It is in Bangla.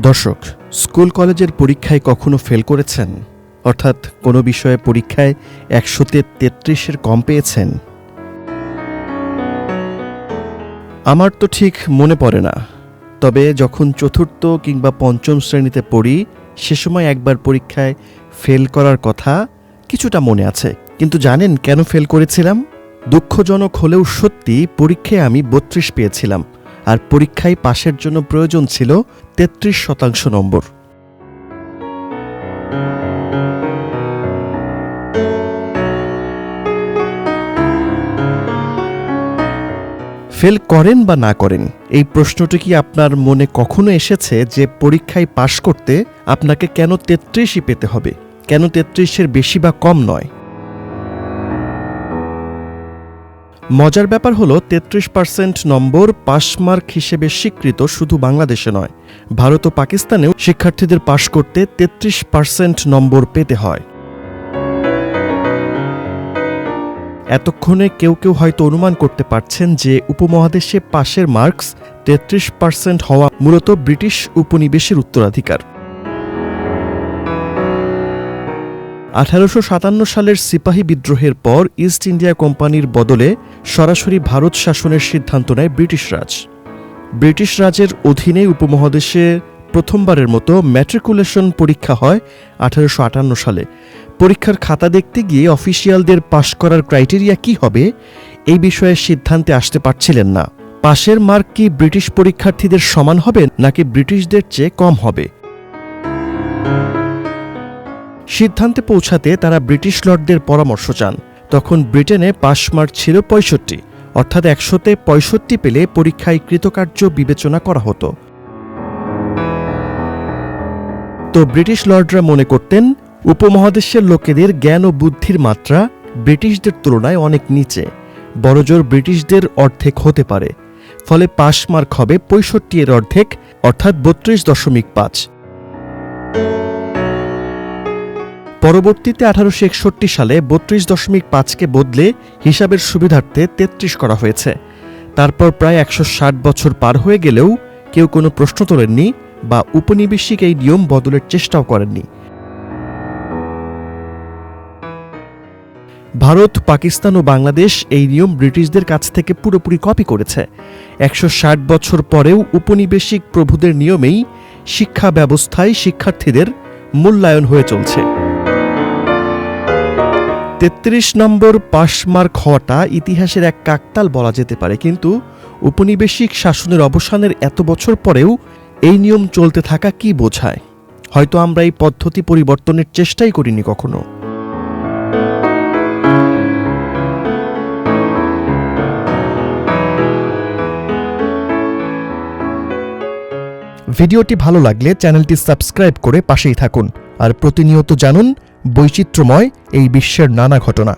দর্শক, স্কুল কলেজের পরীক্ষায় কখনো ফেল করেছেন? অর্থাৎ কোনো বিষয়ে পরীক্ষায় একশোতে তেত্রিশের কম পেয়েছেন? আমার তো ঠিক মনে পড়ে না। তবে যখন চতুর্থ কিংবা পঞ্চম শ্রেণীতে পড়ি, সে সময় একবার পরীক্ষায় ফেল করার কথা কিছুটা মনে আছে। কিন্তু জানেন কেন ফেল করেছিলাম? দুঃখজনক হলেও সত্যি পরীক্ষায় আমি বত্রিশ পেয়েছিলাম। আর পরীক্ষায় পাশের জন্য প্রয়োজন ছিল তেত্রিশ শতাংশ নম্বর। ফেল করেন বা না করেন, এই প্রশ্নটি কি আপনার মনে কখনো এসেছে যে পরীক্ষায় পাশ করতে আপনাকে কেন তেত্রিশই পেতে হবে? কেন তেত্রিশের বেশি বা কম নয়? মজার ব্যাপার হলো, তেত্রিশ পার্সেন্ট নম্বর পাস মার্ক হিসেবে স্বীকৃত শুধু বাংলাদেশে নয়, ভারত ও পাকিস্তানেও শিক্ষার্থীদের পাশ করতে তেত্রিশ পার্সেন্ট নম্বর পেতে হয়। এতক্ষণে কেউ কেউ হয়তো অনুমান করতে পারছেন যে উপমহাদেশে পাশের মার্কস তেত্রিশ পার্সেন্ট হওয়া মূলত ব্রিটিশ উপনিবেশের উত্তরাধিকার। আঠারোশো সাতান্ন সালের সিপাহী বিদ্রোহের পর ইস্ট ইন্ডিয়া কোম্পানির বদলে সরাসরি ভারত শাসনের সিদ্ধান্ত নেয় ব্রিটিশ রাজ। ব্রিটিশ রাজের অধীনে উপমহাদেশে প্রথমবারের মতো ম্যাট্রিকুলেশন পরীক্ষা হয় আঠারোশো আটান্ন সালে। পরীক্ষার খাতা দেখতে গিয়ে অফিসিয়ালদের পাশ করার ক্রাইটেরিয়া কি হবে, এই বিষয়ে সিদ্ধান্তে আসতে পারছিলেন না। পাশের মার্ক কি ব্রিটিশ পরীক্ষার্থীদের সমান হবে, নাকি ব্রিটিশদের চেয়ে কম হবে? সিদ্ধান্তে পৌঁছাতে তারা ব্রিটিশ লর্ডদের পরামর্শ চান। তখন ব্রিটেনে পাশ মার্ক ছিল পঁয়ষট্টি, অর্থাৎ একশোতে পঁয়ষট্টি পেলে পরীক্ষায় কৃতকার্য বিবেচনা করা হতো। তো ব্রিটিশ লর্ডরা মনে করতেন, উপমহাদেশের লোকেদের জ্ঞান ও বুদ্ধির মাত্রা ব্রিটিশদের তুলনায় অনেক নিচে, বড়জোর ব্রিটিশদের অর্ধেক হতে পারে, ফলে পাশ মার্ক হবে পঁয়ষট্টি এর অর্ধেক, অর্থাৎ বত্রিশ দশমিক পাঁচ। পরবর্তীতে আঠারোশো একষট্টি সালে বত্রিশ দশমিক পাঁচকে বদলে হিসাবের সুবিধার্থে তেত্রিশ করা হয়েছে। তারপর প্রায় একশো ষাট বছর পার হয়ে গেলেও কেউ কোনো প্রশ্ন তোলেননি বা উপনিবেশিক এই নিয়ম বদলের চেষ্টাও করেননি। ভারত, পাকিস্তান ও বাংলাদেশ এই নিয়ম ব্রিটিশদের কাছ থেকে পুরোপুরি কপি করেছে। একশো ষাট বছর পরেও উপনিবেশিক প্রভুদের নিয়মেই শিক্ষা ব্যবস্থায় শিক্ষার্থীদের মূল্যায়ন হয়ে চলছে। তেত্রিশ নম্বর পাশ মার্ক হওয়াটা ইতিহাসের এক কাকতাল বলা যেতে পারে, কিন্তু উপনিবেশিক শাসনের অবসানের এত বছর পরেও এই নিয়ম চলতে থাকা কি বোঝায়? হয়তো আমরা এই পদ্ধতি পরিবর্তনের চেষ্টাই করিনি কখনো। ভিডিওটি ভালো লাগলে চ্যানেলটি সাবস্ক্রাইব করে পাশেই থাকুন, আর প্রতিনিয়ত জানুন বৈচিত্র্যময় এই বিশ্বের নানা ঘটনা।